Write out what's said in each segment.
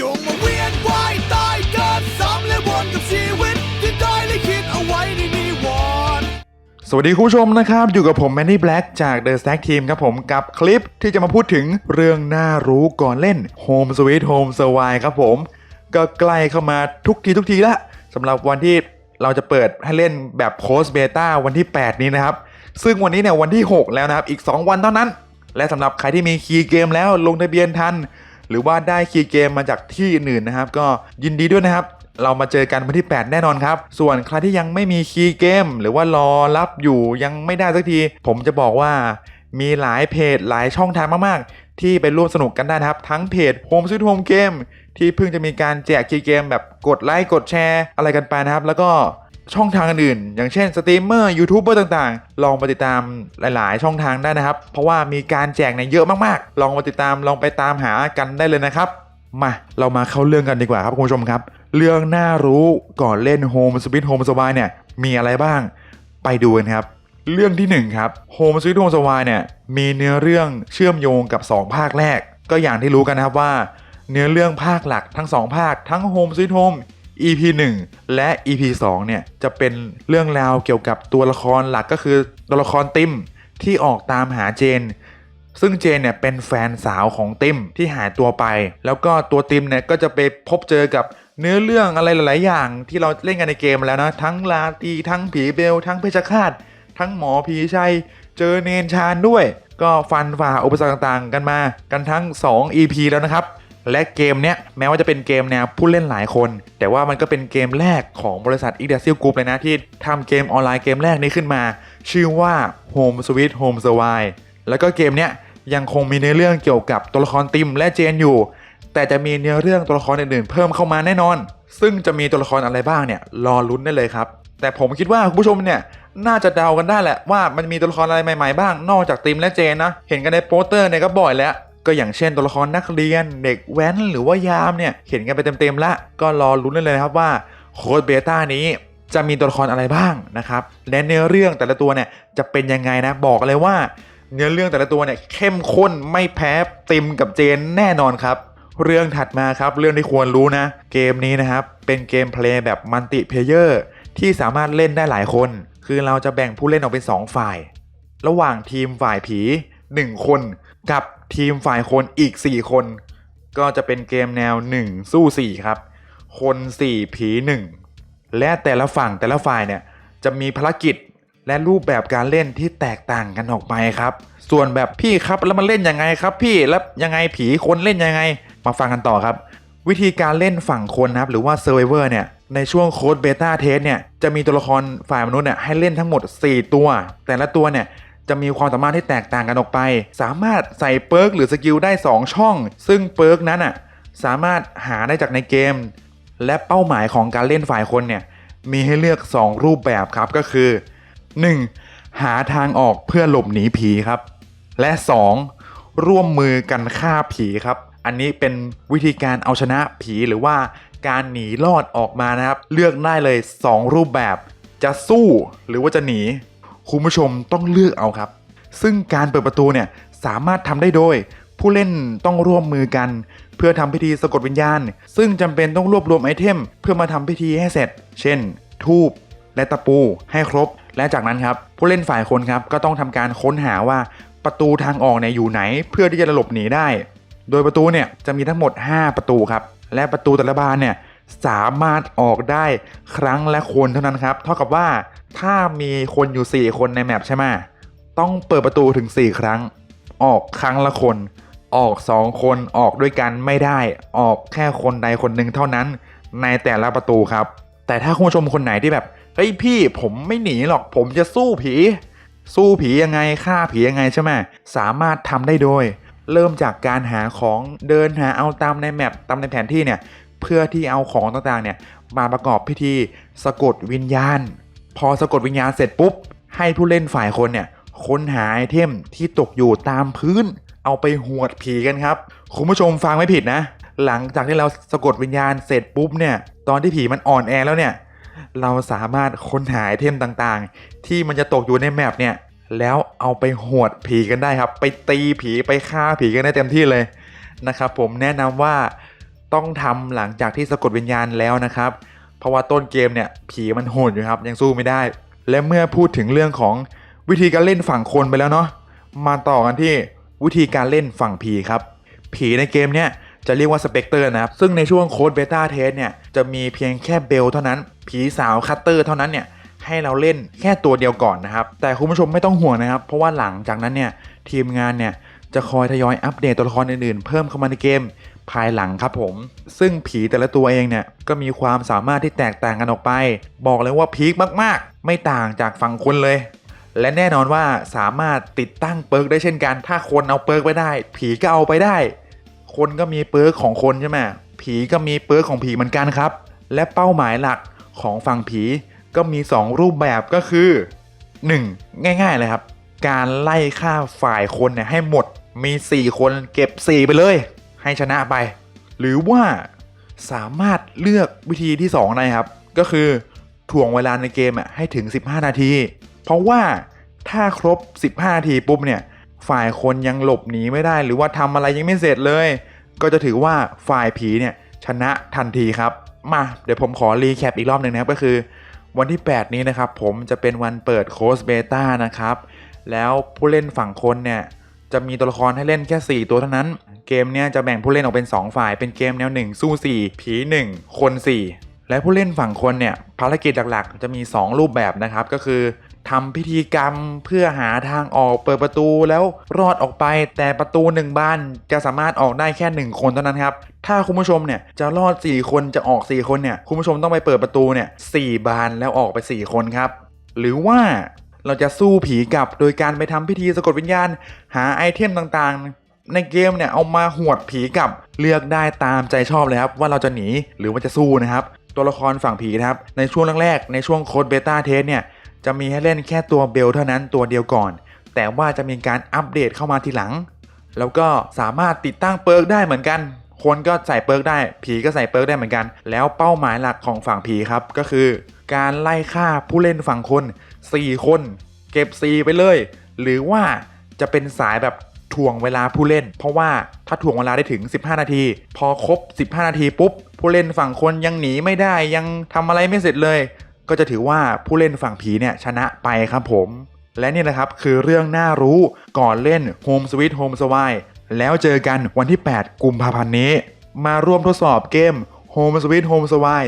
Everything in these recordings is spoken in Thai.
จงมาเวียนว่ายตายเกิดซ้ำและวนกับชีวิต ที่ได้ลิขิตเอาไว้ในนิวรณ์สวัสดีคุณผู้ชมนะครับ อยู่กับผมแมนนี่แบล็กจาก The Stack Team ครับผมกับคลิปที่จะมาพูดถึงเรื่องน่ารู้ก่อนเล่น Home Sweet Home s u r v i v ครับผม ก็ใกล้เข้ามาทุกทีทุกทีละสำหรับวันที่เราจะเปิดให้เล่นแบบโ s t เบต้าวันที่ 8 นี้นะครับ ซึ่งวันนี้เนี่ยวันที่ 6 แล้วนะครับ อีก 2 วันเท่านั้น และสำหรับใครที่มีคีย์เกมแล้วลงทะเบียนทัน หรือว่าได้คีย์เกมมาจากที่อื่นนะครับ ก็ยินดีด้วยนะครับ เรามาเจอกันวันที่ 8 แน่นอนครับ ส่วนใครที่ยังไม่มีคีย์เกม หรือว่ารอรับอยู่ยังไม่ได้สักที ผมจะบอกว่ามีหลายเพจหลายช่องทางมากๆ ที่ไปร่วมสนุกกันได้นะครับ ทั้งเพจ Home Sweet Home Game ที่เพิ่งจะมีการแจกคีย์เกมแบบกดไลค์กดแชร์อะไรกันไปนะครับ แล้วก็ ช่องทางอื่นๆอย่างเช่นสตรีมเมอร์ยูทูบเบอร์ต่างๆ ลองไปติดตามหลายๆ ช่องทางได้นะครับ เพราะว่ามีการแจกเนี่ยเยอะมากๆ ลองมาติดตามลองไปตามหากันได้เลยนะครับ มาเรามาเข้าเรื่องกันดีกว่าครับคุณผู้ชมครับ เรื่องน่ารู้ก่อนเล่น Home Sweet Home s w i เนี่ยมีอะไรบ้าง ไปดูกันครับ เรื่องที่ 1 ครับ Home Sweet Home s w i เนี่ยมีเนื้อเรื่องเชื่อมโยงกับ 2 ภาคแรก ก็อย่างที่รู้กันนะครับว่า เนื้อเรื่องภาคหลักทั้ง 2 ภาคทั้ง Home Sweet Home EP 1 และ EP 2เนี่ยจะเป็นเรื่องราวเกี่ยวกับตัวละครหลักก็คือตัวละครติมที่ออกตามหาเจน ซึ่งเจนเนี่ยเป็นแฟนสาวของติมที่หายตัวไป แล้วก็ตัวติมเนี่ยก็จะไปพบเจอกับเนื้อเรื่องอะไรหลาย ๆ อย่างที่เราเล่นกันในเกมแล้วนะ ทั้งลาตีทั้งผีเบล ทั้งเพชฌฆาต ทั้งหมอผีชัย เจอเนนชานด้วย ก็ฟันฝ่าอุปสรรคต่าง ๆ กันมา กันทั้ง 2 EP แล้วนะครับ และเกมเนี้ยแม้ว่าจะเป็นเกมแนวผู้เล่นหลายคน แต่ว่ามันก็เป็นเกมแรกของบริษัท i g d a s i l Group เลยนะ ที่ทำเกมออนไลน์เกมแรกนี้ขึ้นมา ชื่อว่า Home Sweet Home Survive แล้วก็เกมเนี้ยยังคงมีเนื้อเรื่องเกี่ยวกับตัวละครติมและเจนอยู่ แต่จะมีเนื้อเรื่องตัวละครอื่นๆ เพิ่มเข้ามาแน่นอน ซึ่งจะมีตัวละครอะไรบ้างเนี่ยรอลุ้นได้เลยครับ แต่ผมคิดว่าคุณผู้ชมเนี่ยน่าจะเดากันได้แหละว่ามันมีตัวละครอะไรใหม่ๆบ้าง นอกจากติมและเจนนะ เห็นกันในโปสเตอร์เนี่ยก็บ่อยแล้ว ก็อย่างเช่นตัวละครนักเรียน เด็กแว้นหรือว่ายามเนี่ยเห็นกันไปเต็มๆละก็รอลุ้นเลยนะครับว่าโค้ดเบต้านี้จะมีตัวละครอะไรบ้างนะครับและเนื้อเรื่องแต่ละตัวเนี่ยจะเป็นยังไงนะบอกเลยว่า เนื้อเรื่องแต่ละตัวเนี่ยเข้มข้นไม่แพ้ติมกับเจนแน่นอนครับ เรื่องถัดมาครับเรื่องที่ควรรู้นะ เกมนี้นะครับเป็นเกมเพลย์แบบมัลติเพเยอร์ที่สามารถเล่นได้หลายคน คือเราจะแบ่งผู้เล่นออกเป็น 2 ฝ่าย ระหว่างทีมฝ่ายผี 1 คนกับทีมฝ่ายคนอีก 4 คน ก็จะเป็นเกมแนว 1 สู้ 4 ครับ คน 4 ผี 1 และแต่ละฝั่งแต่ละฝ่ายเนี่ยจะมีภารกิจและรูปแบบการเล่นที่แตกต่างกันออกไปครับ ส่วนแบบพี่ครับแล้วมันเล่นยังไงครับ พี่แล้วยังไงผีคนเล่นยังไง มาฟังกันต่อครับ วิธีการเล่นฝั่งคนนะครับหรือว่า Survivor เนี่ยในช่วงโค้ดเบต้าเทสเนี่ยจะมีตัวละครฝ่ายมนุษย์เนี่ยให้เล่นทั้งหมด 4 ตัว แต่ละตัวเนี่ย จะมีความสามารถที่แตกต่างกันออกไป สามารถใส่เปิร์กหรือสกิลได้ 2 ช่อง ซึ่งเปิร์กนั้นอะสามารถหาได้จากในเกม และเป้าหมายของการเล่นฝ่ายคนเนี่ยมีให้เลือก 2 รูปแบบครับก็คือ 1. หาทางออกเพื่อหลบหนีผีครับ และ 2. ร่วมมือกันฆ่าผีครับ อันนี้เป็นวิธีการเอาชนะผีหรือว่าการหนีรอดออกมานะครับ เลือกได้เลย 2 รูปแบบจะสู้หรือว่าจะหนี คุณผู้ชมต้องเลือกเอาครับ ซึ่งการเปิดประตูเนี่ยสามารถทำได้โดย ผู้เล่นต้องร่วมมือกัน เพื่อทำพิธีสะกดวิญญาณ ซึ่งจำเป็นต้องรวบรวมไอเทม เพื่อมาทำพิธีให้เสร็จ เช่น ทูบและตะปูให้ครบ และจากนั้นครับผู้เล่นฝ่ายคนครับก็ต้องทำการค้นหาว่าประตูทางออกเนี่ยอยู่ไหน เพื่อที่จะหลบหนีได้ โดยประตูเนี่ยจะมีทั้งหมด 5 ประตูครับและประตูแต่ละบานเนี่ย สามารถออกได้ครั้งละคนเท่านั้นครับ เท่ากับว่าถ้ามีคนอยู่ 4 คนในแมปใช่ไหมต้องเปิดประตูถึง 4 ครั้ง ออกครั้งละคน ออก 2 คนออกด้วยกันไม่ได้ ออกแค่คนใดคนหนึ่งเท่านั้น ในแต่ละประตูครับ แต่ถ้าคุณผู้ชมคนไหนที่แบบเฮ้ยพี่ผมไม่หนีหรอกผมจะสู้ผี สู้ผียังไงฆ่าผียังไงใช่ไหมสามารถทำได้โดย เริ่มจากการหาของเดินหาเอาตามในแมปตามในแผนที่เนี่ย เพื่อที่เอาของต่างๆเนี่ยมาประกอบพิธีสะกดวิญญาณ พอสะกดวิญญาณเสร็จปุ๊บ ให้ผู้เล่นฝ่ายคนเนี่ยค้นหาไอเทมที่ตกอยู่ตามพื้น เอาไปหวดผีกันครับ คุณผู้ชมฟังไม่ผิดนะ หลังจากที่เราสะกดวิญญาณเสร็จปุ๊บเนี่ยตอนที่ผีมันอ่อนแอแล้วเนี่ยเราสามารถค้นหาไอเทมต่างๆ ที่มันจะตกอยู่ในแมปเนี่ยแล้วเอาไปหวดผีกันได้ครับ ไปตีผีไปฆ่าผีกันได้เต็มที่เลยนะครับผมแนะนำว่า ต้องทำหลังจากที่สะกดวิญญาณแล้วนะครับ เพราะว่าต้นเกมเนี่ยผีมันโหดอยู่ครับ ยังสู้ไม่ได้ และเมื่อพูดถึงเรื่องของวิธีการเล่นฝั่งคนไปแล้วเนาะมาต่อกันที่วิธีการเล่นฝั่งผีครับ ผีในเกมเนี่ยจะเรียกว่าสเปกเตอร์นะครับ ซึ่งในช่วงโค้ดเบต้าเทสเนี่ยจะมีเพียงแค่เบลเท่านั้น ผีสาวคัตเตอร์เท่านั้นเนี่ยให้เราเล่นแค่ตัวเดียวก่อนนะครับ แต่คุณผู้ชมไม่ต้องห่วงนะครับ เพราะว่าหลังจากนั้นเนี่ยทีมงานเนี่ยจะคอยทยอยอัปเดตตัวละครอื่นๆ เพิ่มเข้ามาในเกม ภายหลังครับผม ซึ่งผีแต่ละตัวเองเนี่ยก็มีความสามารถที่แตกต่างกันออกไป บอกเลยว่าพีคมากๆ ไม่ต่างจากฝั่งคนเลย และแน่นอนว่าสามารถติดตั้งเปิร์กได้เช่นกัน ถ้าคนเอาเปิร์กไปได้ ผีก็เอาไปได้ คนก็มีเปิร์กของคนใช่ไหมผีก็มีเปิร์กของผีเหมือนกันครับ และเป้าหมายหลักของฝั่งผีก็มี 2 รูปแบบก็คือ 1. ง่ายๆเลยครับ การไล่ฆ่าฝ่ายคนเนี่ยให้หมดมี 4 คนเก็บ 4 ไปเลย ให้ชนะไป หรือว่าสามารถเลือกวิธีที่ 2 ได้ครับ ก็คือถ่วงเวลาในเกมอะให้ถึง 15 นาที เพราะว่าถ้าครบ 15 นาทีปุ๊บเนี่ยฝ่ายคนยังหลบหนีไม่ได้ หรือว่าทำอะไรยังไม่เสร็จเลย ก็จะถือว่าฝ่ายผีเนี่ยชนะทันทีครับ มาเดี๋ยวผมขอรีแคปอีกรอบหนึ่งนะครับก็คือ วันที่ 8 นี้นะครับ ผมจะเป็นวันเปิดโค้ชเบต้านะครับ แล้วผู้เล่นฝั่งคนเนี่ยจะมีตัวละครให้เล่นแค่ 4 ตัวเท่านั้น เกมเนี้ยจะแบ่งผู้เล่นออกเป็น 2 ฝ่าย เป็นเกมแนว 1 สู้ 4 ผี 1 คน 4 และผู้เล่นฝั่งคนเนี่ยภารกิจหลักๆ จะมี 2 รูปแบบนะครับ ก็คือทำพิธีกรรมเพื่อหาทางออกเปิดประตูแล้วรอดออกไปแต่ประตูหนึ่งบานจะสามารถออกได้แค่ 1 คนเท่านั้นครับ ถ้าคุณผู้ชมเนี่ยจะรอด 4 คนจะออก 4 คนเนี่ยคุณผู้ชมต้องไปเปิดประตูเนี่ยสบานแล้วออกไป 4 คนครับ หรือว่าเราจะสู้ผีกลับโดยการไปทำพิธีสะกดวิญญาณ หาไอเทมต่างๆ ในเกมเนี่ยเอามาหวดผีกับเลือกได้ตามใจชอบเลยครับว่าเราจะหนีหรือว่าจะสู้นะครับ ตัวละครฝั่งผีนะครับในช่วงแรกๆในช่วงโค้ดเบต้าเทสเนี่ยจะมีให้เล่นแค่ตัวเบลเท่านั้นตัวเดียวก่อน แต่ว่าจะมีการอัปเดตเข้ามาทีหลัง แล้วก็สามารถติดตั้งเปิร์กได้เหมือนกัน คนก็ใส่เปิร์กได้ ผีก็ใส่เปิร์กได้เหมือนกัน แล้วเป้าหมายหลักของฝั่งผีครับก็คือ การไล่ฆ่าผู้เล่นฝั่งคน 4 คน เก็บ 4 ไปเลย หรือว่าจะเป็นสายแบบ ถ่วงเวลาผู้เล่น เพราะว่าถ้าถ่วงเวลาได้ถึง 15 นาที พอครบ 15 นาทีปุ๊บ ผู้เล่นฝั่งคนยังหนีไม่ได้ยังทำอะไรไม่เสร็จเลย ก็จะถือว่าผู้เล่นฝั่งผีเนี่ยชนะไปครับผม และนี่นะครับคือเรื่องน่ารู้ก่อนเล่น Home Sweet Home s w i แล้วเจอกันวันที่ 8 กุมภาพันธ์นี้ มาร่วมทดสอบเกม Home Sweet Home s w i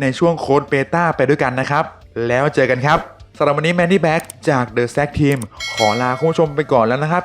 ในช่วงโค้ดเบต้าไปด้วยกันนะครับ แล้วเจอกันครับสำหรับวันนี้แมนนี่แบ็กจาก The s a c k Team ขอลาคุณผู้ชมไปก่อนแล้วนะครับ